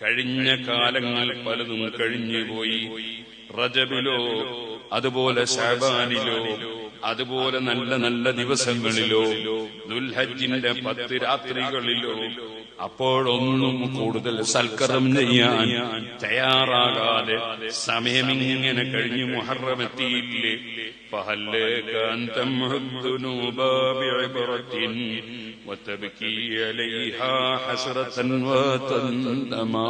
കഴിഞ്ഞ കാലങ്ങൾ പലതും കഴിഞ്ഞുപോയി. റജബിലോ അതുപോലെ ഷാബാനിലോ അതുപോലെ നല്ല നല്ല ദിവസങ്ങളിലോ ദുൽഹജിന്റെ പത്ത് രാത്രികളിലോ അപ്പോഴൊന്നും കൂടുതൽ സൽക്കരം ചെയ്യാൻ തയ്യാറാകാതെ സമയമിങ്ങനെ കഴിഞ്ഞു മുഹറമെത്തിയില്ലേ فهلك أن تمحو الذنوب بعبرة وتبكي عليها حسرة وتندما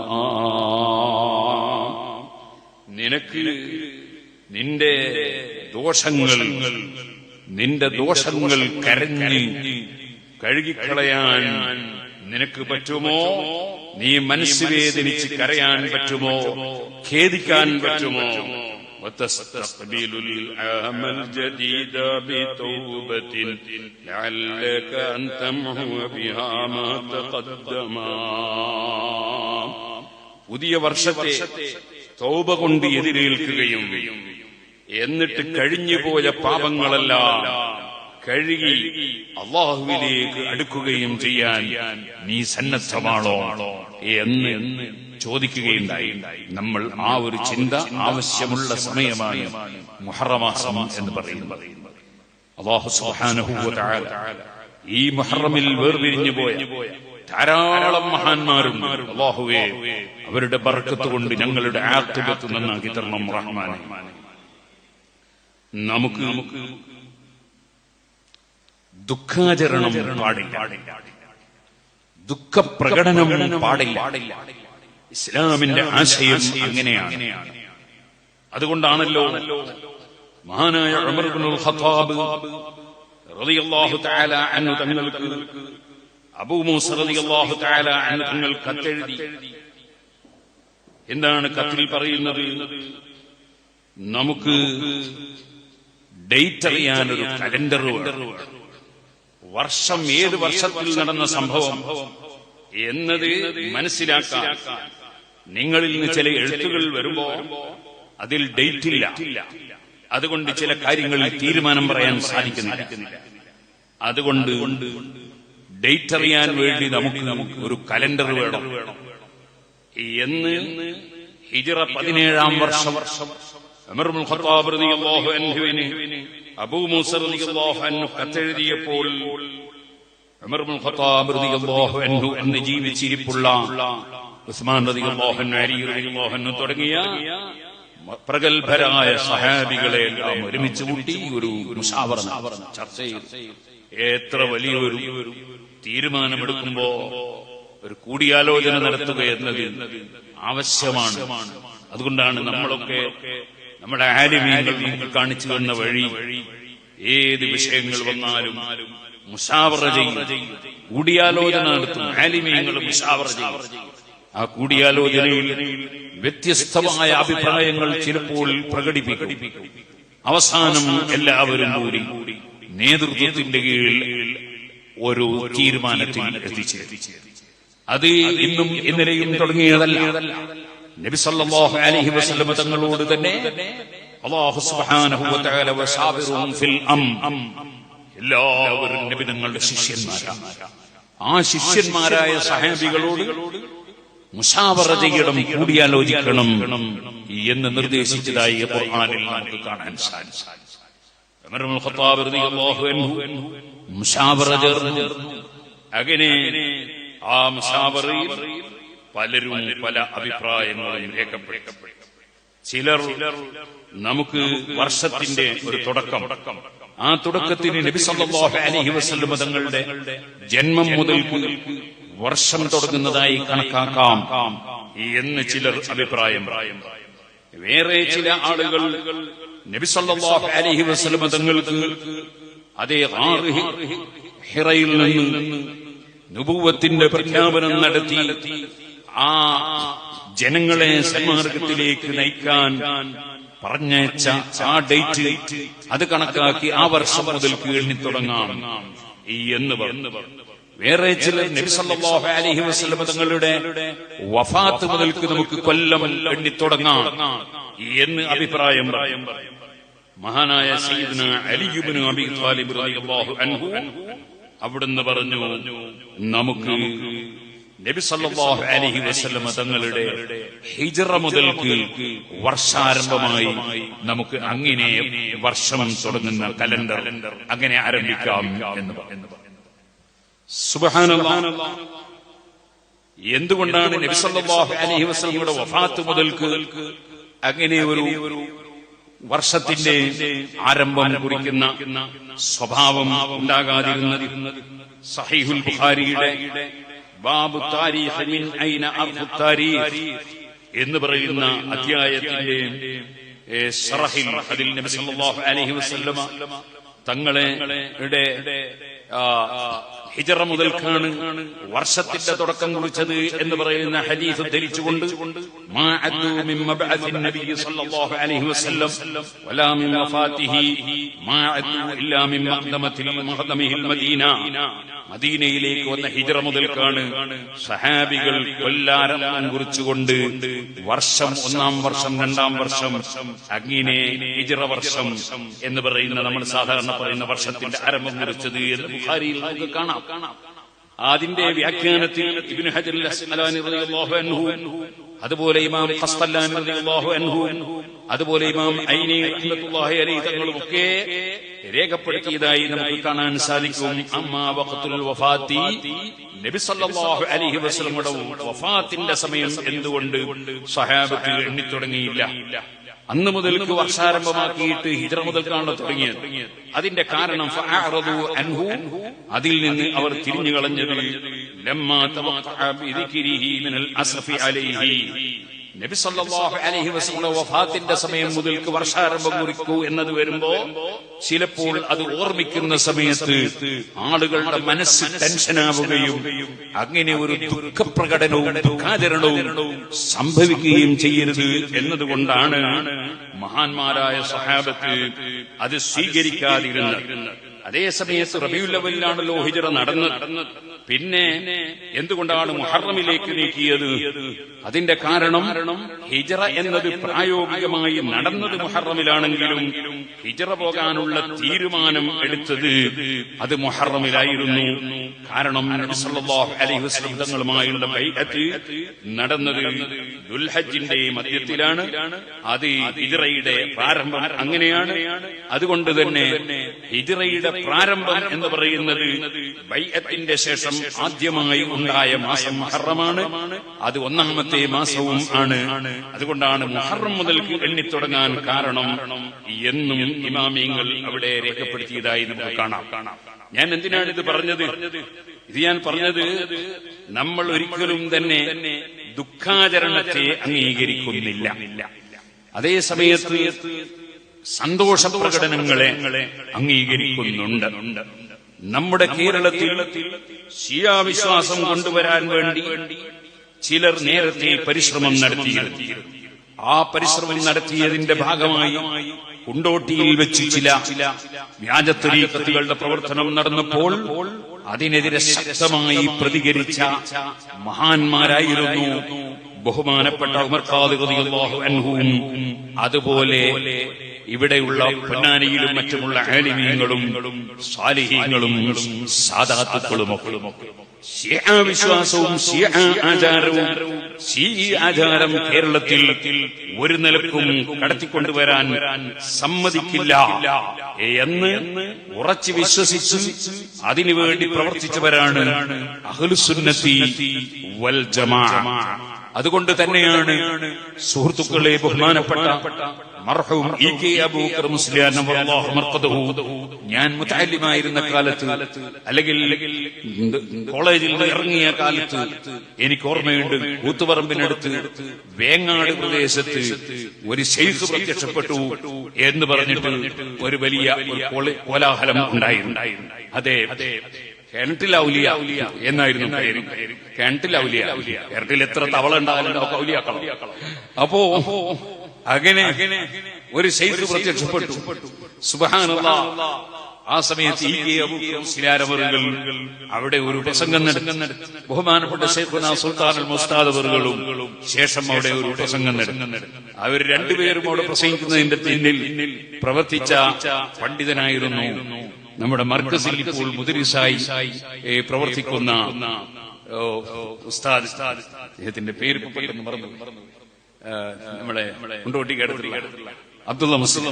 നിനക്ക് നിന്റെ ദോഷങ്ങൾ നിന്റെ ദോഷങ്ങൾ കരഞ്ഞ് കഴുകിക്കളയാൻ നിനക്ക് പറ്റുമോ നീ മനസ്സ് വേദനിച്ച് കരയാൻ പറ്റുമോ ഖേദിക്കാൻ പറ്റുമോ وتستقبل العام الجديد بتوبة لعلك أن تمحو بها ما تقدما പുതിയ വർഷത്തെ തോപ കൊണ്ട് എതിരേൽക്കുകയും എന്നിട്ട് കഴിഞ്ഞുപോയ പാപങ്ങളെല്ലാം കഴുകി അള്ളാഹുവിലേക്ക് അടുക്കുകയും ചെയ്യാൻ നീ സന്നദ്ധമാണോ എന്ന് ചോദിക്കുകയുണ്ടായി. നമ്മൾ ആ ഒരു ചിന്ത ആവശ്യമുള്ള സമയമാണ് മുഹറമാസം എന്ന് പറയുന്നത്. ഈ മുഹറമിൽ വേർപിരിഞ്ഞു പോയ ധാരാളം മഹാന്മാരും അള്ളാഹുവേ അവരുടെ ബർക്കത്ത് കൊണ്ട് ഞങ്ങളുടെ ആക്തിപത്ത് നന്നാക്കി തരണം റഹ്മാനെ. നമുക്ക് ദുഃഖാചരണം പാടില്ല. ദുഃഖപ്രകടനം പാടില്ല. ഇസ്ലാമിന്റെ ആശയം അങ്ങനെയാണ്. അതുകൊണ്ടാണല്ലോ മഹാനായ ഖത്താബ് തങ്ങൾക്ക് തങ്ങൾ കത്തെഴുതി. എന്താണ് കത്തിൽ പറയുന്നത്? നമുക്ക് ഡേറ്റ് അറിയാനൊരു കലണ്ടർ വർഷം ഏത് വർഷത്തിൽ നടന്ന സംഭവം എന്നത് മനസ്സിലാക്കാൻ നിങ്ങളിൽ നിന്ന് ചില എഴുത്തുകൾ വരുമ്പോ അതിൽ ഡേറ്റ് ഇല്ല. അതുകൊണ്ട് ചില കാര്യങ്ങളിൽ തീരുമാനം പറയാൻ സാധിക്കുന്നില്ല. അതുകൊണ്ട് ഡേറ്റ് അറിയാൻ വേണ്ടി നമുക്ക് നമുക്ക് ഒരു കലണ്ടർ വേണം. എന്ന് ഹിജറ പതിനേഴാം വർഷം. കത്തെഴുതിയപ്പോൾ എന്ന് ജീവിച്ചിരിപ്പുള്ള ഉസ്മാൻ അൻഹു തുടങ്ങിയ പ്രഗത്ഭരായ സഹാബികളെ എല്ലാം ഒരുമിച്ച് കൂട്ടി ഒരു മുഷാവറ ചർച്ച ചെയ്തു എത്ര വലിയൊരു തീരുമാനമെടുക്കുമ്പോ ഒരു കൂടിയാലോചന നടത്തുക എന്നത് ആവശ്യമാണ്. അതുകൊണ്ടാണ് നമ്മളൊക്കെ നമ്മുടെ ആലിമീങ്ങൾ കാണിച്ചു തന്ന വഴി ഏത് വിഷയങ്ങൾ വന്നാലും മുഷാവറ ചെയ്യും കൂടിയാലോചന നടത്തും ആലിമീങ്ങൾ മുഷാവറ ചെയ്യും. ആ കൂടിയാലോചനയിൽ വ്യത്യസ്തമായ അഭിപ്രായങ്ങൾ ചിലപ്പോൾ പ്രകടിപ്പിക്കും. അവസാനം എല്ലാവരും കൂടി നേതൃത്വത്തിന്റെ കീഴിൽ ഒരു തീരുമാനത്തിൽ എത്തിച്ചേരും. അത് ഇന്നും ഇന്നലെയും തുടങ്ങിയതല്ല. നബി സല്ലല്ലാഹു അലൈഹി തങ്ങളോട് തന്നെ അല്ലാഹു സുബ്ഹാനഹു ഫിൽ അം. എല്ലാവരും നബി തങ്ങളുടെ ശിഷ്യന്മാരാണ്. ആ ശിഷ്യന്മാരായ സഹാബികളോട് മുഷാവറ ചെയ്യണം കൂടിയാലോചിക്കണം എന്ന് നിർദ്ദേശിച്ചതായി ഖുർആനിൽ നമുക്ക് കാണാൻ സാധിച്ചു. അങ്ങനെ ആ മുഷാവറയിൽ പലരും പല അഭിപ്രായങ്ങളും രേഖപ്പെടുത്തപ്പെട്ടു ചിലർ നമുക്ക് വർഷത്തിന്റെ ഒരു തുടക്കം. ആ തുടക്കത്തിന് നബി സല്ലല്ലാഹു അലൈഹി വസല്ലം തങ്ങളുടെ ജന്മം മുതൽക്ക് വർഷം തുടങ്ങുന്നതായി കണക്കാക്കാം എന്ന് ചിലർ അഭിപ്രായം വേറെ ചില ആളുകൾ നബി സല്ലല്ലാഹു അലൈഹി വസല്ലം തങ്ങൾക്ക് അതേ ഹിറയിൽ നിന്ന് നുപൂവത്തിന്റെ പ്രഖ്യാപനം നടത്തി ആ ജനങ്ങളെ സന്മാർഗത്തിലേക്ക് നയിക്കാൻ പറഞ്ഞയച്ച ആ ഡേറ്റ് അത് കണക്കാക്കി ആ വർഷം മുതൽ എണ്ണി തുടങ്ങാം എന്ന് പറഞ്ഞു. വേറെ ചിലർ നബി സല്ലല്ലാഹു അലൈഹി തങ്ങളുടെ വഫാത്ത് മുതൽക്ക് നമുക്ക് കൊല്ലം എണ്ണി തുടങ്ങാം എന്ന് അഭിപ്രായം പറയും. മഹാനായ സയ്യിദ്ന അലി ഇബ്നു അബി റളിയല്ലാഹു അൻഹു അവിടുന്ന് പറഞ്ഞു നമുക്ക് നബി സല്ലല്ലാഹു അലൈഹി വസല്ലം തങ്ങളുടെ ഹിജറ മുതൽക്ക് വർഷാരംഭമായി നമുക്ക് അങ്ങനെ വർഷം തുടങ്ങുന്ന കലണ്ടർ അങ്ങനെ ആരംഭിക്കാം എന്ന് സുബ്ഹാനല്ലാഹ് എന്തുകൊണ്ടാണ് അലൈഹി വഫാത്ത് മുതൽക്ക് അങ്ങനെ ഒരു വർഷത്തിന്റെ ആരംഭം കുറിക്കുന്ന സ്വഭാവം ഉണ്ടാകാതിരുന്നത് സഹീഹുൽ ബുഖാരിയുടെ ബാബു താരീഖ് മിൻ ഐന താരീഖ് എന്ന് പറയുന്ന അധ്യായത്തിന്റെ അതിൽ നബി സല്ലല്ലാഹു അലൈഹി വസല്ലമ തങ്ങളെ ഹിജറ മുതൽക്കാണ് വർഷത്തിന്റെ തുടക്കം കുറിച്ചത് എന്ന് പറയുന്ന ഹദീസ് ധരിച്ചുകൊണ്ട് മദീനയിലേക്ക് വന്ന ഹിജറ മുതൽക്കാണ് സഹാബികൾ കൊല്ലാരം കുറിച്ചുകൊണ്ട് വർഷം ഒന്നാം വർഷം രണ്ടാം വർഷം അങ്ങനെ ഹിജറ വർഷം എന്ന് പറയുന്ന നമ്മൾ സാധാരണ പറയുന്ന വർഷത്തിന്റെ ആരംഭം കുറിച്ചത് എന്ന് ബുഖാരിയിൽ നമുക്ക് കാണാം. അതിന്റെ വ്യാഖ്യാനത്തിൽ ഇബ്നു ഹജർ അസ്സലാനി റളിയല്ലാഹു അൻഹു അതുപോലെ ഇമാം ഖസ്തല്ലാനി റളിയല്ലാഹു അൻഹു അതുപോലെ ഇമാം ഐനി റഹ്മത്തുള്ളാഹി അലൈഹി തങ്ങളും ഒക്കെ രേഖപ്പെടുത്തിയതായി നമുക്ക് കാണാൻ സാധിക്കും. അമ്മാ വഖത്തുൽ വഫാത്തി നബി സല്ലല്ലാഹു അലൈഹി വസല്ലമയുടെ വഫാത്തിന്റെ സമയം എന്തുകൊണ്ട് സഹാബത്ത് എണ്ണിത്തുടങ്ങിയില്ല? അന്ന് മുതൽക്ക് വർഷാരംഭമാക്കിയിട്ട് ഹിജറ മുതൽക്കാണ് തുടങ്ങിയത്. അതിന്റെ കാരണം അൻഹു. അതിൽ നിന്ന് അവർ തിരിഞ്ഞു കളഞ്ഞത് നബി സല്ലല്ലാഹു അലൈഹി വസല്ലം വഫാത്തിന്റെ സമയം മുതൽക്ക് വർഷാരംഭം കുറിക്കൂ എന്നത് വരുമ്പോ ചിലപ്പോൾ അത് ഓർമ്മിക്കുന്ന സമയത്ത് ആളുകളുടെ മനസ്സ് ടെൻഷനാവുകയും അങ്ങനെ ഒരു ദുഃഖപ്രകടനവും ദുഃഖാചരണവും സംഭവിക്കുകയും ചെയ്യരുത് എന്നതുകൊണ്ടാണ് മഹാന്മാരായ സഹാബത്ത് അത് സ്വീകരിക്കാതിരുന്നത്. അതേ സമയത്ത് റബിയുല്ലവലിലാണല്ലോ ഹിജറ നടന്നത്. പിന്നെ എന്തുകൊണ്ടാണ് മുഹറമിലേക്ക് നീക്കിയത്? അതിന്റെ കാരണം ഹിജറ എന്നത് പ്രായോഗികമായി നടന്നത് മുഹറമിലാണെങ്കിലും ഹിജറ പോകാനുള്ള തീരുമാനം എടുത്തത് അത് മുഹറമിലായിരുന്നു. കാരണം അലൈഹി വസല്ലം തങ്ങളുമായുള്ള ബൈഅത്ത് നടന്നത് ദുൽഹജിന്റെ മധ്യത്തിലാണ്. അത് ഹിജറയുടെ പ്രാരംഭം അങ്ങനെയാണ്. അതുകൊണ്ട് തന്നെ ഹിജറയുടെ പ്രാരംഭം എന്ന് പറയുന്നത് ബൈഅത്തിന്റെ ശേഷം ആദ്യമായി ഉണ്ടായ മാസം മുഹറമാണ്. അത് ഒന്നാമത്തെ മാസവും ആണ്. അതുകൊണ്ടാണ് മുഹറം മുതൽ എണ്ണിത്തുടങ്ങാൻ കാരണം എന്നും ഇമാമിയങ്ങൾ അവിടെ രേഖപ്പെടുത്തിയതായി നമുക്ക് കാണാം. ഞാൻ എന്തിനാണ് ഇത് പറഞ്ഞത്? ഇത് ഞാൻ പറഞ്ഞത് നമ്മൾ ഒരിക്കലും തന്നെ ദുഃഖാചരണത്തെ അംഗീകരിക്കുന്നില്ല. അതേ സമയത്ത് സന്തോഷ പ്രകടനങ്ങളെ അംഗീകരിക്കുന്നുണ്ട്. നമ്മുടെ കേരളത്തിൽ ശിയാവിശ്വാസം കൊണ്ടുവരാൻ വേണ്ടി ചിലർ നേരത്തെ പരിശ്രമം നടത്തി ആ പരിശ്രമം നടത്തിയതിന്റെ ഭാഗമായി കുണ്ടോട്ടിയിൽ വെച്ച് ചില വ്യാജത്തുരീക്കത്തുകളുടെ പ്രവർത്തനം നടന്നപ്പോൾ അതിനെതിരെ ശക്തമായി പ്രതികരിച്ച മഹാന്മാരായിരുന്നു ബഹുമാനപ്പെട്ട ഉമർ അൻഹുവും. അതുപോലെ ഇവിടെയുള്ള പൊന്നാനിയിലും മറ്റുമുള്ള ആലിമീങ്ങളും സാലിഹീങ്ങളും സാധാത്തുക്കളുമൊക്കെ ഷിയ വിശ്വാസവും ആചാരവും ആചാരം കേരളത്തിൽ ഒരു നിലക്കും കടത്തിക്കൊണ്ടുവരാൻ സമ്മതിക്കില്ല എന്ന് ഉറച്ചു വിശ്വസിച്ച് അതിനുവേണ്ടി പ്രവർത്തിച്ചവരാണ് അഹ്ലുസുന്നത്തി വൽ ജമാ. അതുകൊണ്ട് തന്നെയാണ് സുഹൃത്തുക്കളെ ബഹുമാനപ്പെട്ട മർഹൂം മുസ്ലിയാർ മർഖദഹു ഞാൻ മുതഅല്ലിമായിരുന്ന കാലത്ത് അല്ലെങ്കിൽ കോളേജിൽ നിന്ന് ഇറങ്ങിയ കാലത്ത് എനിക്ക് ഓർമ്മയുണ്ട് കൂത്തുപറമ്പിനടുത്ത് വേങ്ങാട് പ്രദേശത്ത് ഒരു ശൈഫ് പ്രത്യക്ഷപ്പെട്ടു എന്ന് പറഞ്ഞിട്ട് ഒരു വലിയ കോലാഹലം ഉണ്ടായിരുന്നു. അതെ കിണറ്റിലൗലിയ എന്നായിരുന്നു പേര്. കിണറ്റിൽ എത്ര തവള ഉണ്ടാകലുണ്ടോ ഔലിയാക്കളും അപ്പോ അങ്ങനെ ഒരു ശൈഖ് പ്രത്യക്ഷപ്പെട്ടു. സുബാനുള്ള ആ സമയത്ത് അവിടെ ഒരു പ്രസംഗം നടത്തി. ബഹുമാനപ്പെട്ട ഷെയ്ഖുന സുൽത്താൻ അൽ മുസ്താദ് അവറുകളും ശേഷം അവിടെ ഒരു പ്രസംഗം നടത്തി. അവർ രണ്ടുപേരും അവിടെ പ്രസംഗിക്കുന്നതിന്റെ പിന്നിൽ പ്രവർത്തിച്ച പണ്ഡിതനായിരുന്നു നമ്മുടെ മർക്കസിൽ ഇപ്പോൾ മുദരിസായി ഏ, പ്രവർത്തിക്കുന്ന ഉസ്താദ്. അദ്ദേഹത്തിന്റെ പേര് മറന്നു. നമ്മുടെ അബ്ദുള്ള മുസ്ലിം.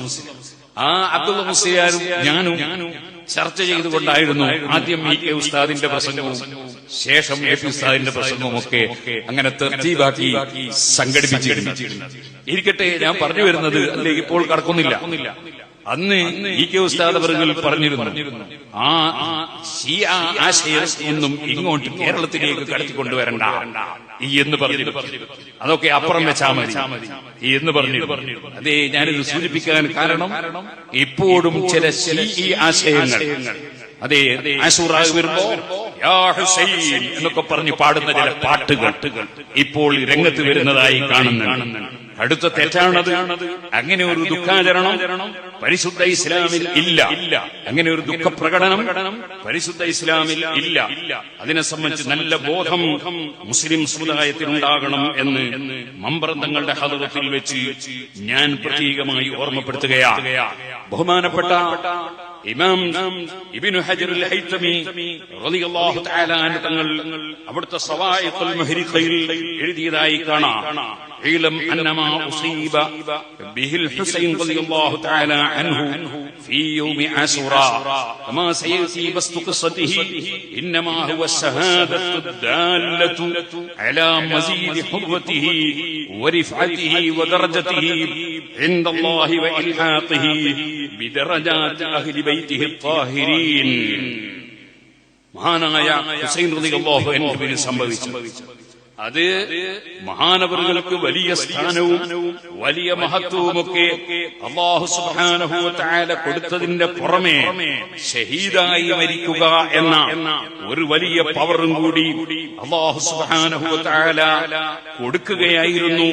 ആ അബ്ദുള്ള മുസ്ലിയാരും ഞാനും ചർച്ച ചെയ്തുകൊണ്ടായിരുന്നു ആദ്യം ഇ കെ ഉസ്താദിന്റെ പ്രസംഗവും ശേഷം എ പി ഉസ്താദിന്റെ പ്രസംഗവും ഒക്കെ അങ്ങനെ തെർജീവാക്കി സംഘടിപ്പിച്ചിരുന്നു. ഇരിക്കട്ടെ ഞാൻ പറഞ്ഞു വരുന്നത് അല്ലെങ്കിൽ ഇപ്പോൾ കടക്കുന്നില്ല. അന്ന് ഇ കെ ഉസ്താദ് അവറുകൾ പറഞ്ഞിരുന്നു. ആ ആശയം ഒന്നും ഇങ്ങോട്ട് കേരളത്തിലേക്ക് കടത്തിക്കൊണ്ടുവരണ്ട. ഈ എന്ന് പറഞ്ഞു അതൊക്കെ അപ്പുറം വെച്ചാ മതി. ഈ എന്ന് പറഞ്ഞു അതെ ഞാനിത് സൂചിപ്പിക്കാൻ കാരണം ഇപ്പോഴും ചില ഈ ആശയങ്ങൾ. അതെ ആശൂറാഗ് വരുമ്പോ യാ ഹുസൈൻ എന്നൊക്കെ പറഞ്ഞു പാടുന്ന ചില പാട്ടുകൾ ഇപ്പോൾ രംഗത്ത് വരുന്നതായി കാണുന്നു അടുത്ത തെറ്റാണത്. അങ്ങനെ ഒരു ദുഃഖാചരണം പരിശുദ്ധ ഇസ്ലാമിൽ ഇല്ല. ഇല്ല അങ്ങനെ ഒരു ദുഃഖ പ്രകടനം പരിശുദ്ധ ഇസ്ലാമിൽ ഇല്ല. അതിനെ സംബന്ധിച്ച് നല്ല ബോധം മുസ്ലിം സമുദായത്തിനുണ്ടാകണം എന്ന് മമ്പ്രന്ഥങ്ങളുടെ ഹതത്തിൽ വെച്ച് ഞാൻ പ്രത്യേകമായി ഓർമ്മപ്പെടുത്തുകയാണ്. ബഹുമാനപ്പെട്ട ഇമാം ഇബ്നു ഹജർ അൽ ഹൈതമി റളിയല്ലാഹു തആല അൻഹു തങ്ങൾ അവിടുത്തെ സവായിഖുൽ മുഹരിഖയിൽ എഴുതിയതായി കാണാം ഇലം അന്നമാ ഉസീബ ബിഹിൽ ഹുസൈൻ റളിയല്ലാഹു തആല അൻഹു في يوم عاشوراء كما سيأتي بسط قصته إنما هو الشهادة الدالة على مزيد حرمته ورفعته ودرجته عند الله وإلحاقه ബിദറജാതി അഹ്ലി ബൈതിഹി ത്വാഹിരീൻ. മഹാനായ ഹുസൈൻ റളിയല്ലാഹു അൻഹുവിന് സംഭവിച്ചു അത് മഹാനവറുകൾക്ക് വലിയ സ്ഥാനവും വലിയ മഹത്വവുമൊക്കെ അള്ളാഹു സുബ്ഹാനഹു തആല കൊടുത്തതിന്റെ പുറമെ ഷഹീദായി മരിക്കുക എന്ന ഒരു വലിയ പവറും കൂടി അള്ളാഹു സുബ്ഹാനഹു തആല കൊടുക്കുകയായിരുന്നു.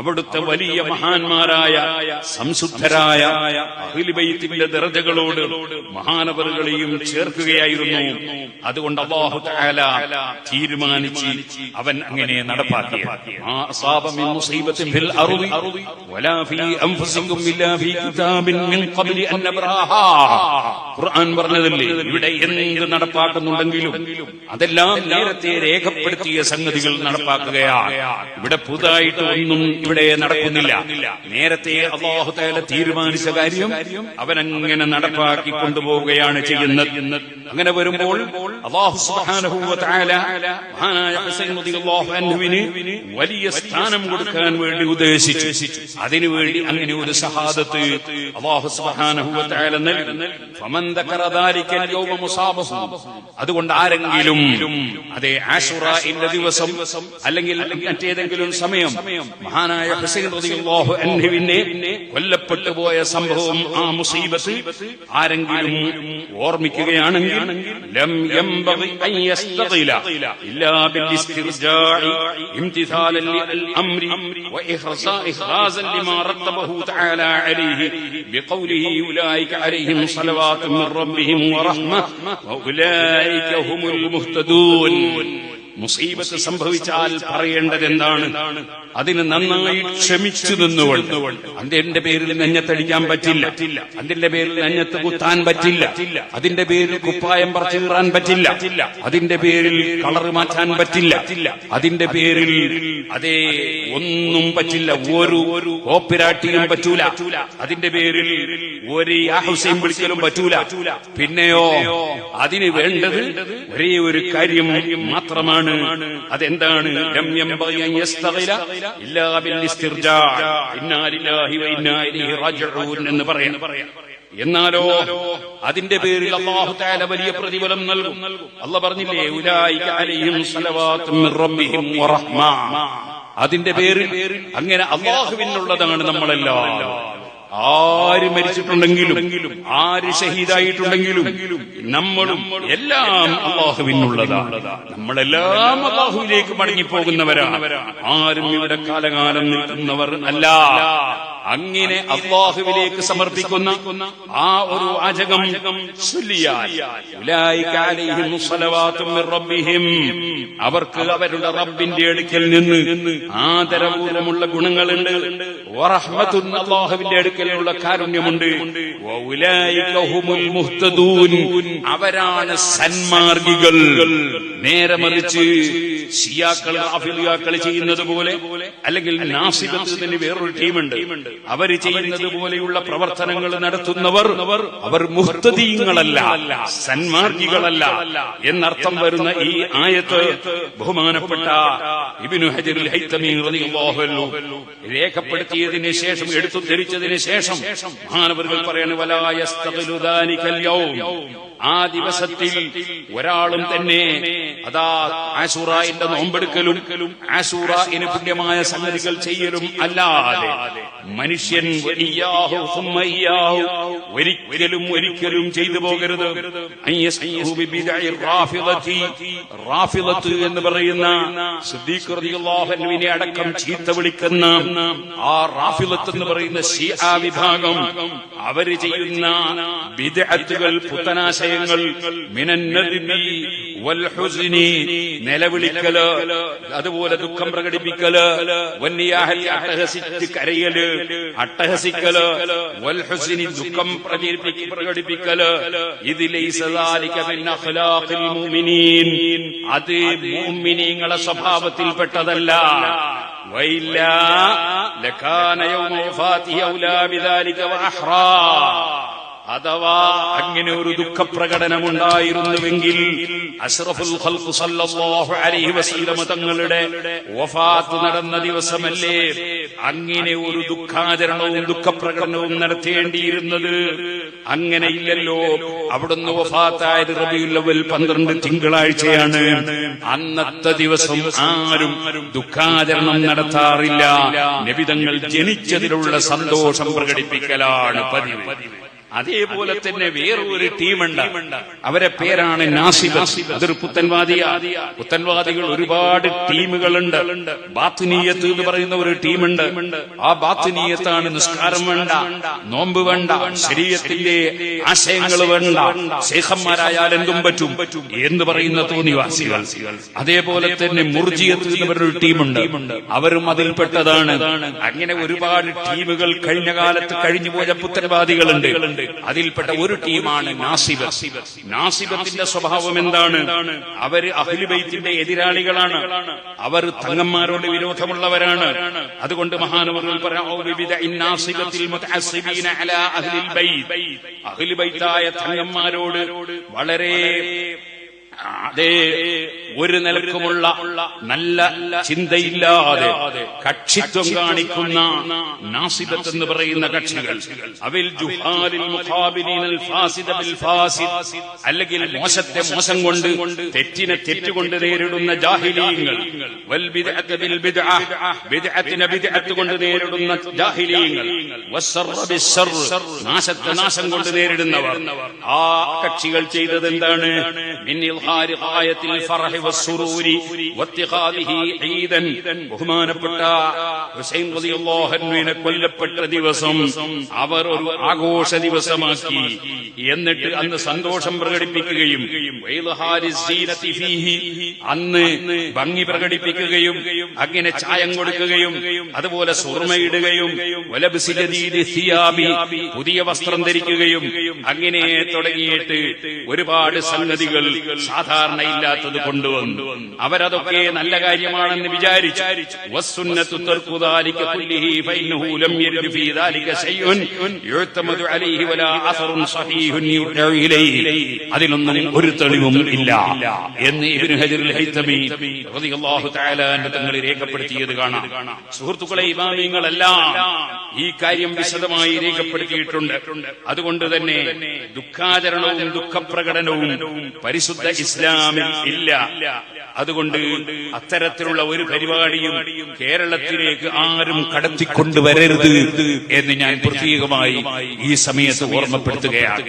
അവിടുത്തെ വലിയ മഹാന്മാരായ സംശുദ്ധരായ അഹിലിബൈത്തിന്റെ ദർജകളോട് മഹാനവറുകളെയും ചേർക്കുകയായിരുന്നു. അതുകൊണ്ട് അള്ളാഹു തആല തീരുമാനിച്ച് അവൻ അങ്ങനെ നടപ്പാക്കിയ മാ അസാബ മിൻ മുസീബത്തിൻ ഫിൽ അർളി വലാ ഫീ അൻഫുസികും ഇല്ലാ ഫീ കിതാബിൻ മിൻ ഖബ്ലി അൻ നബ്റാഹാ ഖുർആൻ പറഞ്ഞതല്ലേ? ഇവിടെ എന്ത് നടപ്പാക്കുന്നുണ്ടെങ്കിലും അതെല്ലാം നേരത്തെ രേഖപ്പെടുത്തിയ സംഗതികൾ നടപ്പാക്കുകയാണ്. ഇവിടെ പുതുതായിട്ട് ഒന്നും ഇവിടെ നടക്കുന്നില്ല. നേരത്തെ അള്ളാഹു തആല തീരുമാനിച്ച കാര്യം അവൻ അങ്ങനെ നടപ്പാക്കി കൊണ്ടുപോവുകയാണ് ചെയ്യുന്നത്. അങ്ങനെ വരുമ്പോൾ വലിയ സ്ഥാനം കൊടുക്കാൻ വേണ്ടി ഉദ്ദേശിച്ചു. അതിനുവേണ്ടി അങ്ങനെ ഒരു സഹാദത്ത് അതുകൊണ്ട് ആരെങ്കിലും അതെ ആശുറയിന്റെ ദിവസം അല്ലെങ്കിൽ മറ്റേതെങ്കിലും സമയം മഹാനായ ഹുസൈൻ കൊല്ലപ്പെട്ടു പോയ സംഭവം ആ മുസീബത്ത് ആരെങ്കിലും ഓർമ്മിക്കുകയാണെങ്കിൽ ലം യംബഗി അൻ യസ്തഗില ഇല്ലാ ബിൽ ഇസ്തിർജാഇ ഇംതിസാലൻ ലിൽ അംരി വഇഖ്റാ ഇഖ്റാസൻ ലിമാ റത്തബഹു തആല അലൈഹി ബിഖൗലിഹി ഉലൈക അലൈഹിം സ്വലവാത്തു മിർ റബ്ബിഹിം വറഹ്മ വഉലൈക ഹുമുൽ മുഹ്തദൂൻ മുസീബത്ത് സംഭവിച്ചാൽ പറയേണ്ടത് എന്താണ് അതിന് നന്നായി ക്ഷമിച്ചു നിന്നുകൊണ്ട്. അതിന്റെ പേരിൽ നെഞ്ഞത്തടിക്കാൻ പറ്റില്ല. അതിന്റെ പേരിൽ നെഞ്ഞത്ത് കുത്താൻ പറ്റില്ല. അതിന്റെ പേരിൽ കുപ്പായം പറിച്ചിറാൻ പറ്റില്ല. അതിന്റെ പേരിൽ കളർ മാറ്റാൻ പറ്റില്ല. അതിന്റെ പേരിൽ അതേ ഒന്നും പറ്റില്ല. ഒരു കോപ്പിരാട്ടിയും പറ്റൂല. അതിന്റെ പേരിൽ ഒരു ഹുസൈൻ വിളിക്കലും പറ്റൂല. പിന്നെയോ അതിന് വേണ്ടത് ഒരേ ഒരു കാര്യം മാത്രമാണ്. അതെന്താണ്? എന്ന് പറയാം. എന്നാലോ അതിന്റെ പേരിൽ അള്ളാഹു തആല വലിയ പ്രതിഫലം നൽകും. അല്ല പറഞ്ഞില്ലേ അതിന്റെ പേരിൽ അങ്ങനെ അള്ളാഹുവിനുള്ളതാണ് നമ്മളെല്ലാം ആര് മരിച്ചിട്ടുണ്ടെങ്കിലും ആര് ഷഹീദായിട്ടുണ്ടെങ്കിലും നമ്മളും എല്ലാം അള്ളാഹുവിനുള്ളതാണ് നമ്മളെല്ലാം അള്ളാഹുവിലേക്ക് മടങ്ങിപ്പോകുന്നവരാണ് ആരും ഇവിടെ കാലകാലം നിൽക്കുന്നവർ അല്ല. അങ്ങനെ അള്ളാഹുവിലേക്ക് സമർപ്പിക്കുന്ന ആ ഒരു വാചകം അവർക്ക് അവരുടെ റബ്ബിന്റെ അടുക്കൽ നിന്ന് ആദരപൂർവമുള്ള ഗുണങ്ങളുണ്ട്. അള്ളാഹുവിന്റെ അല്ലാഹുവിന്റെ അടുക്കലുള്ള കാരുണ്യമുണ്ട്. അവരാണ് സന്മാർഗികൾ. നേരെ മറിച്ച് ഷിയാക്കൾ ചെയ്യുന്നത് പോലെ അല്ലെങ്കിൽ നാസികത്തിന് വേറൊരു ടീമുണ്ട്. അവർ ചെയ്യുന്നത് പോലെയുള്ള പ്രവർത്തനങ്ങൾ നടത്തുന്നവർ അവർ മുഹ്തദീങ്ങളല്ല സന്മാർഗികളല്ല എന്നർത്ഥം വരുന്ന ഈ ആയത്ത് ബഹുമാനപ്പെട്ട ഇബിനു ഹജറുൽ ഹൈത്തമി റളിയല്ലാഹു അൻഹു രേഖപ്പെടുത്തിയതിന് ശേഷം എടുത്തു ധരിച്ചതിന് ശേഷം മഹാനവറുകൾ പറയാണ് പറയണ വലായ ആ ദിവസത്തിൽ ഒരാളും തന്നെ അതാ ആശൂറായിന്റെ നോമ്പെടുക്കലും ആശൂറായിന് പുണ്യമായ സംഗതികൾ ചെയ്യലും അല്ലാതെ മനുഷ്യൻ ഒരിക്കലും ഒരിക്കലും ചെയ്തു പോകരുത്. എന്ന് പറയുന്ന അടക്കം ചീത്ത വിളിക്കുന്ന ആ റാഫിലത്ത് എന്ന് പറയുന്ന ശിയാ വിഭാഗം അവർ ചെയ്യുന്ന ബിദ്അത്തുകൾ പുത്തനാശയങ്ങൾ ഹുസ്നി നിലവിളിക്കൽ അതുപോലെ ദുഃഖം പ്രകടിപ്പിക്കൽ വന്യാഹലി അട്ടഹസിച്ച് കരയൽ അട്ടഹസിക്കൽ വൽഹുസിനി ദുഃഖം പ്രകടിപ്പിക്കൽ ഇതിലെ അത് മുഅ്മിനീങ്ങളെ സ്വഭാവത്തിൽപ്പെട്ടതല്ല. വൈല്ല ലകാന യൗമ വഫാത്തിഹി ഔലാ ബിദാലിക അഥവാ അങ്ങനെ ഒരു ദുഃഖപ്രകടനമുണ്ടായിരുന്നുവെങ്കിൽ അഷ്റഫുൽ ഖൽഖ് സല്ലല്ലാഹു അലൈഹി വസല്ലം തങ്ങളുടെ വഫാത്ത് നടന്ന ദിവസമല്ലേ അങ്ങനെ ഒരു ദുഃഖാചരണവും ദുഃഖപ്രകടനവും നടത്തേണ്ടിയിരുന്നത്? അങ്ങനെയില്ലല്ലോ അവിടുന്ന് വഫാത്തായത് റബിയുല്ലവൽ പന്ത്രണ്ട് തിങ്കളാഴ്ചയാണ്. അന്നത്തെ ദിവസം ആരും ദുഃഖാചരണം നടത്താറില്ല. നബിതങ്ങൾ ജനിച്ചതിലുള്ള സന്തോഷം പ്രകടിപ്പിക്കലാണ് പതിവ്. അതേപോലെ തന്നെ വേറൊരു ടീമുണ്ട്. അവരെ പേരാണ് നാസിബ്. അതൊരു പുത്തൻവാദിയാ. പുത്തൻവാദികൾ ഒരുപാട് ടീമുകളുണ്ട്. ബാത്തിനീയത്ത് എന്ന് പറയുന്ന ഒരു ടീമുണ്ട്. ആ ബാത്തിനീയത്താണ് നിസ്കാരം വേണ്ട നോമ്പ് വേണ്ട ശരീരത്തിന്റെ ആശയങ്ങൾ വേണ്ട ശേഖന്മാരായാൽ എന്തും പറ്റും എന്ന് പറയുന്ന തോന്നിവാസികൾ അതേപോലെ തന്നെ മുർജിയത്ത് എന്ന് പറഞ്ഞൊരു ടീമുണ്ട്. അവരും അതിൽപ്പെട്ടതാണ് അങ്ങനെ ഒരുപാട് ടീമുകൾ കഴിഞ്ഞ കാലത്ത് കഴിഞ്ഞു പോയ പുത്തൻവാദികളുണ്ട്. അതിൽപ്പെട്ട ഒരു ടീമാണ് നാസിബ്. നാസിബത്തിന്റെ സ്വഭാവം എന്താണ്? അവർ അഖിലുബൈത്തിന്റെ എതിരാളികളാണ്. അവർ തങ്ങന്മാരോട് വിരോധമുള്ളവരാണ്. അതുകൊണ്ട് മഹാനവറുകൾ തങ്ങന്മാരോട് വളരെ അതെ ഒരു നിലക്കുമുള്ള നല്ല ചിന്തയില്ലാതെ കക്ഷിത്വം കാണിക്കുന്ന നാസിബത്ത് എന്ന് പറയുന്ന കക്ഷികൾ. അവിൽ അല്ലെങ്കിൽ മോശത്തെ മോശം കൊണ്ട് തെറ്റിനെ തെറ്റുകൊണ്ട് നേരിടുന്ന ബിദ്അത്തിനെ കൊണ്ട് നേരിടുന്ന ബിസ്സർ നാശത്തെ നാശം കൊണ്ട് നേരിടുന്നവർ. ആ കക്ഷികൾ ചെയ്തത് എന്താണ്? ബഹുമാനപ്പെട്ട ഹുസൈൻ റളിയല്ലാഹു അൻഹുവിനെ കൊല്ലപ്പെട്ട ദിവസം അവർ ഒരു ആഘോഷ ദിവസമാക്കി. എന്നിട്ട് അന്ന് സന്തോഷം പ്രകടിപ്പിക്കുകയും അന്ന് ഭംഗി പ്രകടിപ്പിക്കുകയും അങ്ങനെ ചായം കൊടുക്കുകയും അതുപോലെ സുർമയിടുകയും പുതിയ വസ്ത്രം ധരിക്കുകയും അങ്ങനെ തുടങ്ങിയിട്ട് ഒരുപാട് സംഗതികൾ സാധാരണ ഇല്ലാത്തത് കൊണ്ടുവന്നു. അവരതൊക്കെ നല്ല കാര്യമാണെന്ന് വിചാരിച്ചു. അതിലൊന്നും ഒരു തെളിവും ഇല്ല. എന്ന് ഇബിൻ രേഖപ്പെടുത്തിയത് കാണാം. സുഹൃത്തുക്കളെ ഇമാമിങ്ങളെല്ലാം ഈ കാര്യം വിശദമായി രേഖപ്പെടുത്തിയിട്ടുണ്ട്. അതുകൊണ്ട് തന്നെ ദുഃഖാചരണവും ദുഃഖപ്രകടനവും പരിശുദ്ധ ഇസ്ലാമിൽ ഇല്ല. അതുകൊണ്ട് അത്തരത്തിലുള്ള ഒരു പരിപാടിയും കേരളത്തിലേക്ക് ആരും കടത്തിക്കൊണ്ടുവരരുത് എന്ന് ഞാൻ പ്രത്യേകമായി ഈ സമയത്ത് ഓർമ്മപ്പെടുത്തുകയാണ്.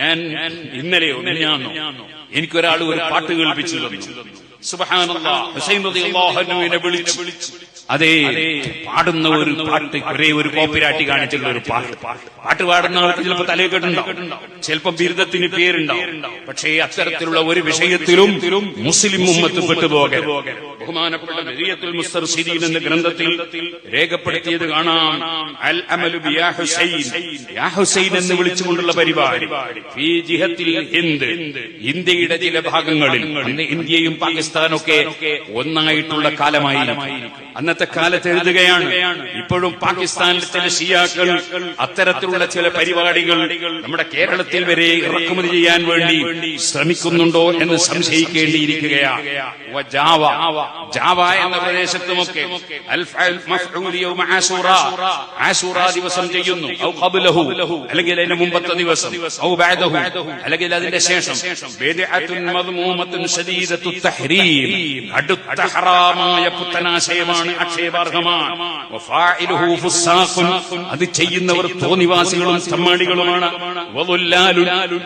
ഞാൻ ഇന്നലെയോ മിനിഞ്ഞാന്നോ എനിക്കൊരാൾ ഒരു പാട്ട് കേൾപ്പിച്ചു തന്നു. അൻഹുവിനെ വിളിച്ചു. അതേ പാടുന്ന ഒരു പാട്ട് ഒരേ ഒരു കോപ്പിരാട്ടി കാണിച്ചുള്ള ഒരു പാട്ട്. പാട്ട്. പാടുന്ന ആൾക്ക് ചിലപ്പോൾ തലയിൽ ചിലപ്പോ ചിലപ്പോൾ ബിരുദത്തിന് പേരുണ്ടാവും. പക്ഷേ അത്തരത്തിലുള്ള ഒരു വിഷയത്തിലും മുസ്ലിം ഉമ്മത്ത് പെട്ടുപോകരുത്. ബഹുമാനപ്പെട്ട നദിയത്തുൽ മുസ്തർസിദീൻ എന്ന ഗ്രന്ഥത്തിൽ രേഖപ്പെടുത്തിയത് കാണാം. അൽ അമലു യാ ഹുസൈൻ യാ ഹുസൈൻ എന്ന് വിളിച്ചുകൊണ്ടുള്ള പരിപാടി. ഹിന്ദ്. ഇന്ത്യയുടെ ചില ഭാഗങ്ങളിൽ ഇന്ത്യയും ഇന്ത്യയും പാകിസ്ഥാനൊക്കെ ഒന്നായിട്ടുള്ള കാലമായി അന്നത്തെ കാലത്ത് എഴുതുകയാണ്. ഇപ്പോഴും പാകിസ്ഥാനിലെ ചില ഷിയാക്കൾ അത്തരത്തിലുള്ള ചില പരിപാടികൾ നമ്മുടെ കേരളത്തിൽ വരെ ഇറക്കുമതി ചെയ്യാൻ വേണ്ടി ശ്രമിക്കുന്നുണ്ടോ എന്ന് സംശയിക്കേണ്ടിയിരിക്കുകയാണ്. ജാവ. ജാവ. എന്ന പ്രദേശത്തുമൊക്കെ ആശൂറ ദിവസം ചെയ്യുന്നു. അല്ലെങ്കിൽ അതിന്റെ മുമ്പത്തെ ദിവസം. അല്ലെങ്കിൽ അതിന്റെ ശേഷം. അടുത്ത ഹറാമായ പുത്തനാശയമാണ് ആക്ഷേപാർഹമാണ്. അത് ചെയ്യുന്നവർ തോന്നിവാസികളും തമ്മാടികളുമാണ്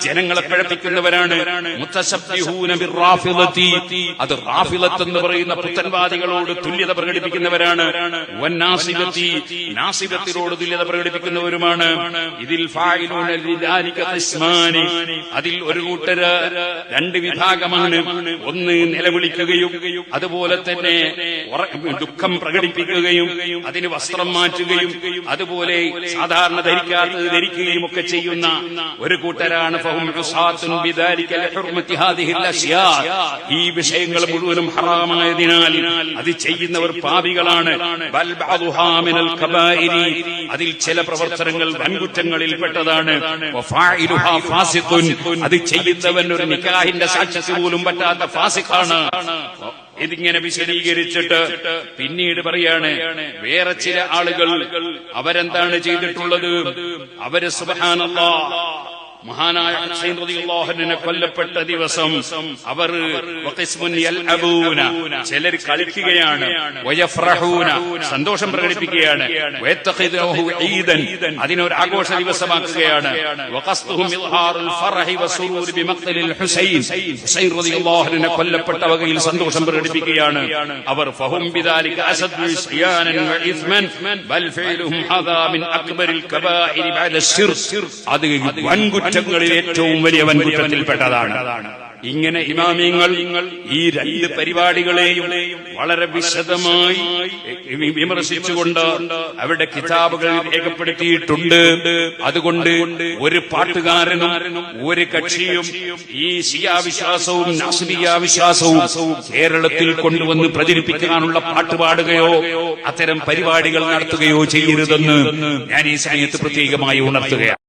ജനങ്ങളെ പിഴപ്പിക്കുന്നവരാണ്. അത് റാഫിലത്ത് എന്ന് പറയുന്ന പുത്തൻവാദികളോട് തുല്യത പ്രകടിപ്പിക്കുന്നവരാണ്. നാസിബത്തിനോട് തുല്യത പ്രകടിപ്പിക്കുന്നവരുമാണ്. ഇതിൽ അതിൽ ഒരു കൂട്ടര് രണ്ട് വിഭാഗമാണ്. ഒന്ന് നിലവിളിക്കുകയും അതുപോലെ തന്നെ ദുഃഖം പ്രകടിപ്പിക്കുകയും അതിന് വസ്ത്രം മാറ്റുകയും അതുപോലെ സാധാരണ ധരിക്കാത്ത ധരിക്കുകയും ഒക്കെ ചെയ്യുന്ന ഒരു കൂട്ടരാണ്. ഈ വിഷയങ്ങൾ മുഴുവനും ഹറാമായതിനാൽ അത് ചെയ്യുന്നവർ പാപികളാണ്. അതിൽ ചില പ്രവർത്തനങ്ങൾ വൻകുറ്റങ്ങളിൽ പെട്ടതാണ്. അത് ചെയ്യുന്നവൻ ഒരു നിക്കാഹിന്റെ സാക്ഷ്യത്തിൽ പോലും പറ്റാത്ത ഫാസിഖാണ്. ഇതിങ്ങനെ വിശദീകരിച്ചിട്ട് പിന്നീട് പറയാണ് വേറെ ചില ആളുകൾ അവരെന്താണ് ചെയ്തിട്ടുള്ളത്? അവർ സുബഹാനല്ലാ മഹാനായ റളിയല്ലാഹുവിനെ കൊല്ലപ്പെട്ട ദിവസം അവർ ചിലർ കളിക്കുകയാണ്. സന്തോഷം പ്രകടിപ്പിക്കുകയാണ്. അതിനൊരു ആഘോഷ ദിവസമാക്കുകയാണ്. റളിയല്ലാഹുവിനെ കൊല്ലപ്പെട്ട വകയിൽ സന്തോഷം പ്രകടിപ്പിക്കുകയാണ്. അവർ ഫഹും ബിദാലിക വൻകുറ്റങ്ങളിൽ ഏറ്റവും വലിയ വൻകുറ്റത്തിൽപ്പെട്ടതാണ് ഇങ്ങനെ ഇമാമിങ്ങൾ ഈ രണ്ട് പരിപാടികളെയും വളരെ വിശദമായി വിമർശിച്ചുകൊണ്ട് അവരുടെ കിതാബുകൾ രേഖപ്പെടുത്തിയിട്ടുണ്ട്. അതുകൊണ്ട് ഒരു പാട്ടുകാരനും ഒരു കക്ഷിയും ഈ ശിയാവിശ്വാസവും നാസിബിയാവിശ്വാസവും കേരളത്തിൽ കൊണ്ടുവന്ന് പ്രചരിപ്പിക്കാനുള്ള പാട്ടുപാടുകയോ അത്തരം പരിപാടികൾ നടത്തുകയോ ചെയ്യരുതെന്ന് ഞാൻ ഈ സമയത്ത് പ്രത്യേകമായി ഉണർത്തുകയാണ്.